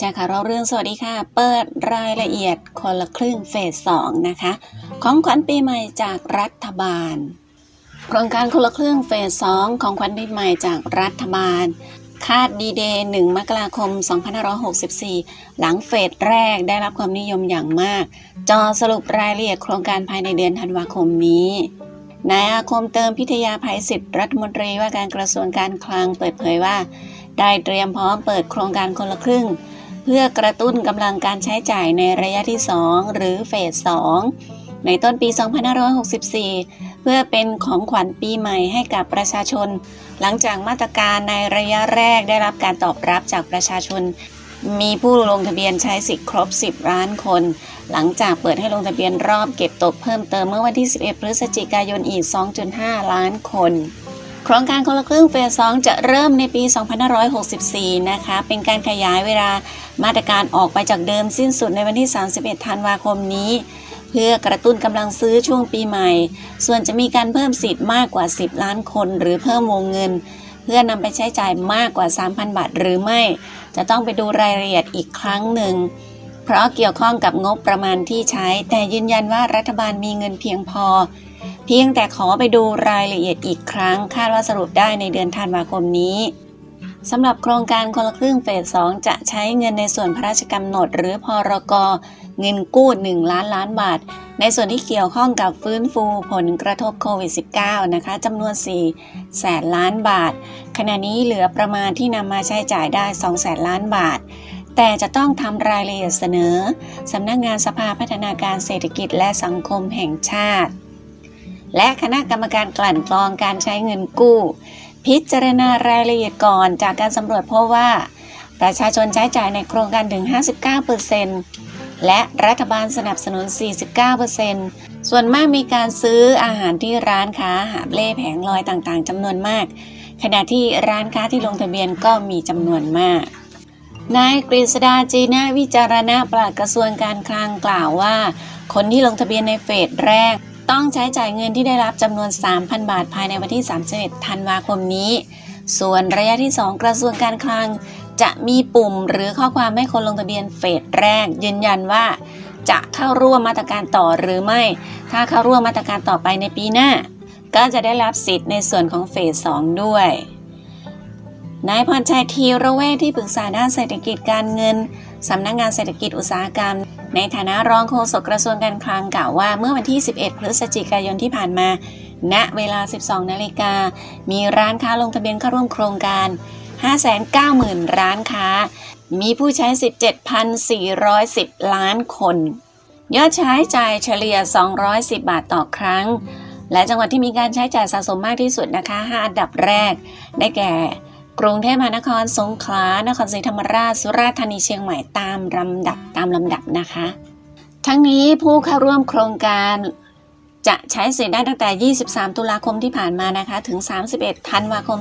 จ้งข่าวเราเรื่องสวัสดีค่ะ เปิดรายละเอียดคนละครึ่งเฟสสองนะคะ ของขวัญปีใหม่จากรัฐบาล โครงการคนละครึ่งเฟสสองของขวัญปีใหม่จากรัฐบาล คาดดีเดย์1มกราคม 2564 หลังเฟสแรกได้รับความนิยมอย่างมาก จอสรุปรายละเอียดโครงการภายในเดือนธันวาคมนี้นายอาคมเติมพิทยาภัยศิษย์รัฐมนตรีว่าการกระทรวงการคลังเปิดเผยว่า ได้เตรียมพร้อมเปิดโครงการคนละครึ่ง เพื่อกระตุ้นกำลังการใช้จ่ายในระยะที่ 2 หรือเฟส 2 ในต้นปี 2564 เพื่อเป็นของขวัญปีใหม่ให้กับประชาชน หลังจากมาตรการในระยะแรกได้รับการตอบรับจากประชาชน มีผู้ลงทะเบียนใช้สิทธิ์ครบ 10 ล้านคน หลังจากเปิดให้ลงทะเบียนรอบเก็บตกเพิ่มเติมเมื่อวันที่ 11 พฤศจิกายนอีก 2.5 ล้านคนโครงการคนละครึ่งเฟส 2 จะเริ่มในปี 2564 นะคะ เป็นการขยายเวลามาตรการออกไปจากเดิมสิ้นสุดในวันที่ 31 ธันวาคมนี้ เพื่อกระตุ้นกำลังซื้อช่วงปีใหม่ ส่วนจะมีการเพิ่มสิทธิ์มากกว่า 10 ล้านคนหรือเพิ่มวงเงิน เพื่อนำไปใช้จ่ายมากกว่า 3,000 บาทหรือไม่ จะต้องไปดูรายละเอียดอีกครั้งหนึ่ง เพราะเกี่ยวข้องกับงบประมาณที่ใช้ แต่ยืนยันว่ารัฐบาลมีเงินเพียงพอ เพียงแต่ขอไปดูรายละเอียดอีกครั้ง คาดว่าสรุปได้ในเดือนธันวาคมนี้ สำหรับโครงการคนละครึ่งเฟส 2 จะใช้เงินในส่วนพระราชกำหนด หรือพรกเงินกู้ 1 ล้านล้านบาท ในส่วนที่เกี่ยวข้องกับฟื้นฟูผลกระทบโควิด -19 นะคะจำนวน 4 แสนล้านบาท ขณะนี้เหลือประมาณที่นำมาใช้จ่ายได้ 2 แสนล้านบาท แต่จะต้องทำรายละเอียดเสนอสำนักงานสภาพัฒนาการเศรษฐกิจและสังคมแห่งชาติ และคณะกรรมการกลั่นกรองการใช้เงินกู้ พิจารณารายละเอียดก่อนจากการสำรวจพบว่า ประชาชนใช้จ่ายในโครงการถึง 59%และรัฐบาลสนับสนุน 49%ส่วนมากมีการซื้ออาหารที่ร้านค้าหาบเล่แผงลอยต่างๆจำนวนมาก ขณะที่ร้านค้าที่ลงทะเบียนก็มีจำนวนมาก นายกฤษดาจีนาวิจารณะปลัดกระทรวงการคลังกล่าวว่า คนที่ลงทะเบียนในเฟสแรก ต้องใช้จ่ายเงินที่ได้รับจำนวน 3,000 บาทภายในวันที่ 31 ธันวาคมนี้ ส่วนระยะที่ 2 กระทรวงการคลัง จะมีปุ่มหรือข้อความให้คนลงทะเบียนเฟสแรก ยืนยันว่า จะเข้าร่วมมาตรการต่อหรือไม่ ถ้าเข้าร่วมมาตรการต่อไปในปีหน้า ก็จะได้รับสิทธิ์ในส่วนของเฟส 2 ด้วยนายพรชัยทีระเวทที่ปรึกษาด้านเศรษฐกิจการเงิน สำนักงงานเศรษฐกิจอุตสาหกรรม ในฐานะรองโฆษกกระทรวงการคลังกล่าวว่าเมื่อวันที่ 11 พฤศจิกายนที่ผ่านมา ณ เวลา 12 นาฬิกา มีร้านค้าลงทะเบียนเข้าร่วมโครงการ 590,000 ร้านค้า มีผู้ใช้ 17,410 ล้านคน ยอดใช้จ่ายเฉลี่ย 210 บาทต่อครั้ง และจังหวัดที่มีการใช้จ่ายสะสมมากที่สุดนะคะ 5 อันดับแรก ได้แก่ กรุงเทพมหานคร สงขลา นครศรีธรรมราช สุราษฎร์ธานีเชียงใหม่ตามลำดับตามลำดับนะคะ ทั้งนี้ผู้เข้าร่วมโครงการจะใช้สิทธิ์ได้ตั้งแต่ 23 ตุลาคมที่ผ่านมานะคะ ถึง 31 ธันวาคม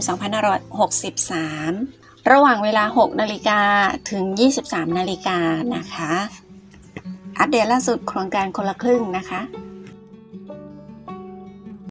2563 ระหว่างเวลา 6 นาฬิกาถึง 23 นาฬิกานะคะ อัปเดตล่าสุดโครงการคนละครึ่งนะคะ